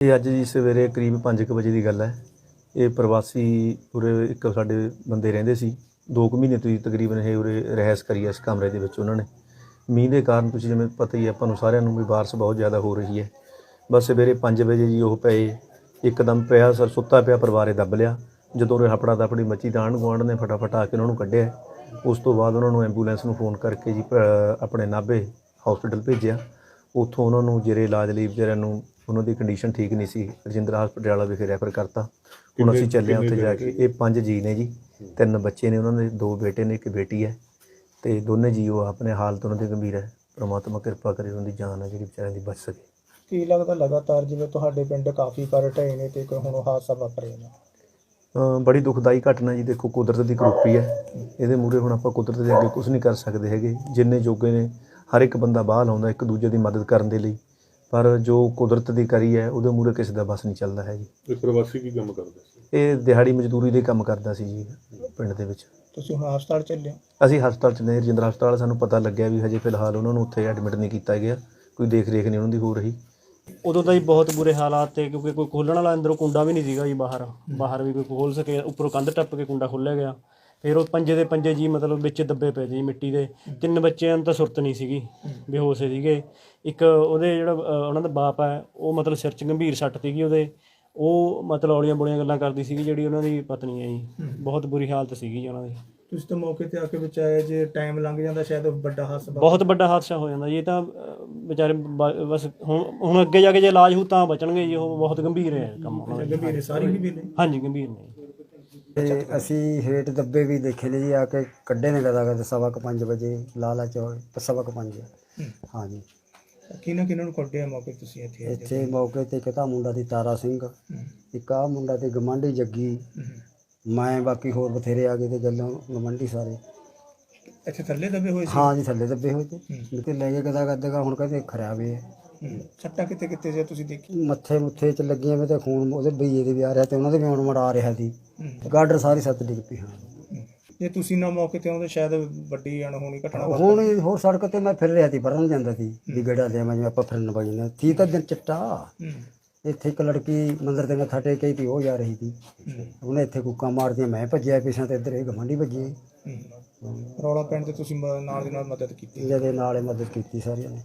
ਇਹ ਅੱਜ ਜੀ ਸਵੇਰੇ ਕਰੀਬ 5:00 ਵਜੇ ਦੀ ਗੱਲ ਹੈ। ਇਹ ਪ੍ਰਵਾਸੀ ਉਰੇ ਇੱਕ ਸਾਡੇ ਬੰਦੇ ਰਹਿੰਦੇ ਸੀ। 2 ਕੁ ਮਹੀਨੇ ਤੋਂ ਹੀ ਤਕਰੀਬਨ ਇਹ ਉਰੇ ਰਹਿਸ ਕਰੀ ਇਸ ਕਮਰੇ ਦੇ ਵਿੱਚ ਉਹਨਾਂ ਨੇ। ਮੀਂਹ ਦੇ ਕਾਰਨ ਤੁਸੀਂ ਜਿਵੇਂ ਪਤਾ ਹੀ ਹੈ ਆਪਾਂ ਨੂੰ ਸਾਰਿਆਂ ਨੂੰ ਵੀ ਬਾਰਿਸ਼ ਬਹੁਤ ਜ਼ਿਆਦਾ ਹੋ ਰਹੀ ਹੈ। ਬਸ ਸਵੇਰੇ 5 ਵਜੇ ਜੀ ਉਹ ਪਏ। ਇੱਕਦਮ ਪਿਆ ਸਰ ਸੁੱਤਾ ਪਿਆ ਪਰਿਵਾਰੇ ਦੱਬ ਲਿਆ। ਜਦੋਂ ਉਰੇ ਹਪੜਾ ਦਫੜੀ ਮੱਚੀ ਤਾਂ ਆਂਢ ਗੁਆਂਢ ਨੇ ਫਟਾਫਟ ਆ ਕੇ ਉਹਨਾਂ ਨੂੰ ਕੱਢਿਆ। ਉਸ ਤੋਂ ਬਾਅਦ ਉਹਨਾਂ ਨੂੰ ਐਂਬੂਲੈਂਸ ਨੂੰ ਫੋਨ ਕਰਕੇ ਜੀ ਅ, ਆਪਣੇ ਨਾਭੇ ਹਸਪੀਟਲ ਭੇਜਿਆ। ਉੱਥੋਂ ਉਹਨਾਂ ਨੂੰ ਜਿਹੜੇ ਇਲਾਜ ਲਈ ਵਿਚਾਰਿਆਂ ਨੂੰ ਉਹਨਾਂ ਦੀ ਕੰਡੀਸ਼ਨ ਠੀਕ ਨਹੀਂ ਸੀ। ਰਜਿੰਦਰਾ ਹਸਪਤਾਲ ਵਿਖੇ ਰੈਫਰ ਕਰਤਾ। ਹੁਣ ਅਸੀਂ ਚੱਲੇ ਹਾਂ ਉੱਥੇ ਜਾ ਕੇ। ਇਹ ਪੰਜ ਜੀ ਨੇ ਜੀ। ਤਿੰਨ ਬੱਚੇ ਨੇ ਉਹਨਾਂ ਦੇ। ਦੋ ਬੇਟੇ ਨੇ ਇੱਕ ਬੇਟੀ ਹੈ। ਤੇ ਦੋਨੇ ਜੀ ਉਹ ਆਪਣੇ ਹਾਲਤ ਉਹਨਾਂ ਦੀ ਗੰਭੀਰ ਹੈ। ਪ੍ਰਮਾਤਮਾ ਕਿਰਪਾ ਕਰੇ ਉਹਨਾਂ ਦੀ ਜਾਨ ਹੈ ਜਿਹੜੀ ਵਿਚਾਰਿਆਂ ਦੀ ਬਚ ਸਕੇ। ਕੀ ਲੱਗਦਾ ਲਗਾਤਾਰ ਜਿਵੇਂ ਤੁਹਾਡੇ ਪਿੰਡ ਕਾਫੀ ਘਰ ਢਏ ਨੇ ਤੇ ਕੋਈ ਹੁਣ ਹਾਦਸਾ ਵਾਪਰਿਆ ਨੇ? ਅ, ਬੜੀ ਦੁਖਦਾਈ ਘਟਨਾ ਜੀ। ਦੇਖੋ ਕੁਦਰਤ ਦੀ ਕਰੋਪੀ ਹੈ ਇਹਦੇ ਮੂਰੇ ਹੁਣ ਆਪਾਂ ਕੁਦਰਤ ਦੇ ਅੱਗੇ ਕੁਝ ਨਹੀਂ ਕਰ ਸਕਦੇ ਹੈਗੇ। ਜਿੰਨੇ ਜੋਗੇ ਨੇ ਹਰ ਇੱਕ ਬੰਦਾ ਬਾਹਰ ਲਾਉਂਦਾ ਇੱਕ ਦੂਜੇ ਦੀ ਮਦਦ ਕਰਨ ਦੇ ਲਈ। ਪਰ ਜੋ ਕੁਦਰਤ ਦੀ ਕਰੀ ਹੈ ਉਹਦੇ ਮੂਰੇ ਕਿਸੇ ਦਾ ਬਸ ਨਹੀਂ ਚੱਲਦਾ ਹੈ ਜੀ। ਇਹ ਪ੍ਰਵਾਸੀ ਕੀ ਕੰਮ ਕਰਦੇ ਸੀ? ਇਹ ਦਿਹਾੜੀ ਮਜ਼ਦੂਰੀ ਦੇ ਕੰਮ ਕਰਦਾ ਸੀ ਜੀ ਪਿੰਡ ਦੇ ਵਿੱਚ। ਤੁਸੀਂ ਹੁਣ ਹਸਪਤਾਲ ਚੱਲੇ ਹੋ? ਅਸੀਂ ਹਸਪਤਾਲ ਚ ਨੇ ਰਜਿੰਦਰ ਹਸਪਤਾਲ ਸਾਨੂੰ ਪਤਾ ਲੱਗਿਆ ਵੀ ਹਜੇ ਫਿਲਹਾਲ ਉਹਨਾਂ ਨੂੰ ਉੱਥੇ ਐਡਮਿਟ ਨਹੀਂ ਕੀਤਾ ਗਿਆ। ਕੋਈ ਦੇਖ ਰੇਖ ਨਹੀਂ ਉਹਨਾਂ ਦੀ ਹੋ ਰਹੀ। ਉਦੋਂ ਤਾਂ ਜੀ ਬਹੁਤ ਬੁਰੇ ਹਾਲਾਤ ਤੇ ਕਿਉਂਕਿ ਕੋਈ ਖੋਲਣ ਵਾਲਾ ਅੰਦਰੋਂ ਕੁੰਡਾ ਵੀ ਨਹੀਂ ਸੀਗਾ ਜੀ ਬਾਹਰ। ਬਾਹਰ ਵੀ ਕੋਈ ਖੋਲ ਸਕੇ ਉੱਪਰੋਂ ਕੰਧ ਟੱਪ ਕੇ ਕੁੰਡਾ ਖੋਲ੍ਹਿਆ ਗਿਆ। ਫਿਰ ਉਹ ਪੰਜੇ ਦੇ ਪੰਜੇ ਜੀ ਮਤਲਬ ਵਿੱਚ ਦੱਬੇ ਪਏ ਜੀ ਮਿੱਟੀ ਦੇ। ਤਿੰਨ ਬੱਚਿਆਂ ਨੂੰ ਤਾਂ ਸੁਰਤ ਨਹੀਂ ਸੀਗੀ ਬੇਹੋਸ਼ ਸੀਗੇ। ਇੱਕ ਉਹਦੇ ਜਿਹੜਾ ਅ, ਉਹਨਾਂ ਦਾ ਬਾਪ ਹੈ ਉਹ ਮਤਲਬ ਸਿਰ 'ਚ ਗੰਭੀਰ ਸੱਟ ਸੀਗੀ ਉਹਦੇ। ਉਹ ਮਤਲਬ ਔਲੀਆਂ ਬੋਲੀਆਂ ਗੱਲਾਂ ਕਰਦੀ ਸੀਗੀ ਜਿਹੜੀ ਉਹਨਾਂ ਦੀ ਪਤਨੀ ਹੈ ਜੀ। ਬਹੁਤ ਬੁਰੀ ਹਾਲਤ ਸੀਗੀ ਜੀ ਉਹਨਾਂ ਦੀ। ਤੁਸੀਂ ਤਾਂ ਮੌਕੇ ਤੇ ਆ ਕੇ ਬਚਾਇਆ ਜੇ ਟਾਈਮ ਲੰਘ ਜਾਂਦਾ ਸ਼ਾਇਦ ਉਹ ਵੱਡਾ ਹਾਦਸਾ ਬਹੁਤ ਵੱਡਾ ਹਾਦਸਾ ਹੋ ਜਾਂਦਾ ਜੀ। ਇਹ ਤਾਂ ਅ, ਵਿਚਾਰੇ ਬ- ਬਸ ਹੁਣ ਹੁਣ ਅੱਗੇ ਜਾ ਕੇ ਜੇ ਇਲਾਜ ਹੋ ਤਾਂ ਬਚਣਗੇ ਜੀ ਉਹ ਬਹੁਤ ਗੰਭੀਰ ਹੈ ਕੰਮ ਉਹਨਾਂ ਦਾ। ਗੰਭੀਰ ਹੈ, ਸਾਰੀ ਗੰਭੀਰ ਨੇ। ਹਾਂਜੀ ਗੰਭੀਰ ਨੇ। ਤੇ ਅਸੀਂ ਹੇਠ ਦੱਬੇ ਵੀ ਦੇਖੇ ਨੇ ਜੀ ਆ ਕੇ ਕੱਢੇ ਨੇ ਕਦਾ ਕਦਾ ਸਵਾ ਕੁ ਪੰਜ ਵਜੇ ਲਾਲਾ ਚੌਕ ਸਵਾ ਕੁ ਪੰਜ। ਹਾਂਜੀ ਕਿਹਨਾਂ ਕਿਹਨਾਂ ਨੂੰ ਕੱਢਿਆ ਮੌਕੇ ਤੁਸੀਂ ਇੱਥੇ? ਇੱਥੇ ਮੌਕੇ ਤੇ ਇੱਕ ਤਾਂ ਮੁੰਡਾ ਦੀ ਤਾਰਾ ਸਿੰਘ ਇੱਕ ਆ ਮੁੰਡਾ ਤੇ ਗਮਾਂਡੀ ਜੱਗੀ। ਮੈਂ ਬਾਕੀ ਹੋਰ ਬਥੇਰੇ ਆ ਗਏ ਤੇ ਗੱਲਾਂ ਗਮਾਂਡੀ ਸਾਰੇ। ਇੱਥੇ ਥੱਲੇ ਦਬੇ ਹੋਏ ਸੀ? ਹਾਂ ਜੀ ਥੱਲੇ ਦੱਬੇ ਹੋਏ ਤੇ। ਤੇ ਲੈ ਕੇ ਕਦਾ ਕਦਾ ਹੁਣ ਕਹਿੰਦੇ ਖਰਾਬ ਹੂੰ। ਸੱਟਾਂ ਕਿੱਥੇ ਕਿੱਥੇ ਜੇ ਤੁਸੀਂ ਦੇਖੀ ਮੱਥੇ ਮੁੱਥੇ ਚ ਲੱਗੀਆਂ ਵੇ ਤੇ ਖੂਨ ਉਹਦੇ ਬਈਏ ਦੇ ਵੀ ਆ ਰਿਹਾ ਤੇ ਉਹਨਾਂ ਦੇ ਵੀ ਹੁਣ ਮੜਾ ਰਿਹਾ ਸੀ। ਗਾਡਰ ਸਾਰੀ ਸੱਤ ਡਿੱਗ ਪਈ ਹਾਂ। ਜੇ ਤੁਸੀਂ ਨਾ ਮੌਕੇ ਤੇ ਆਉਂਦੇ ਸ਼ਾਇਦ ਵੱਡੀ ਅਣਹੋਣੀ ਘਟਨਾ ਵਾਪਰ ਹੁਣ ਇਹ ਹੋਰ ਸੜਕ ਤੇ ਮੈਂ ਫਿਰ ਰਿਹਾ ਸੀ ਪਰਨ ਜਾਂਦਾ ਸੀ ਵੀ ਗੇੜਾ ਲਿਆ ਮੈਂ ਜਿਵੇਂ ਆਪਾਂ ਫਿਰਨ ਵਗ ਜਾਂਦੇ ਸੀ ਤਾਂ ਦਿਨ ਚਿੱਟਾ। ਇੱਥੇ ਇੱਕ ਲੜਕੀ ਮੰਦਰ ਤੇ ਮੱਥਾ ਟੇਕ ਕੇ ਤੀ ਉਹ ਜਾ ਰਹੀ ਸੀ। ਉਹਨੇ ਇੱਥੇ ਕੁੱਕਾਂ ਮਾਰਦੀਆਂ ਮੈਂ ਭੱਜਿਆ ਪਿਛਾਂ ਤੇ ਇੱਧਰ ਇਹ ਗਮੰਡੀ ਭੱਜੀ। ਰੌਲਾ ਪੈਣ ਤੇ ਤੁਸੀਂ ਨਾਲ ਦੀ ਨਾਲ ਮਦਦ ਕੀਤੀ ਜਿਹਦੇ ਨਾਲ ਮਦਦ ਕੀਤੀ ਸਾਰਿਆਂ ਨੇ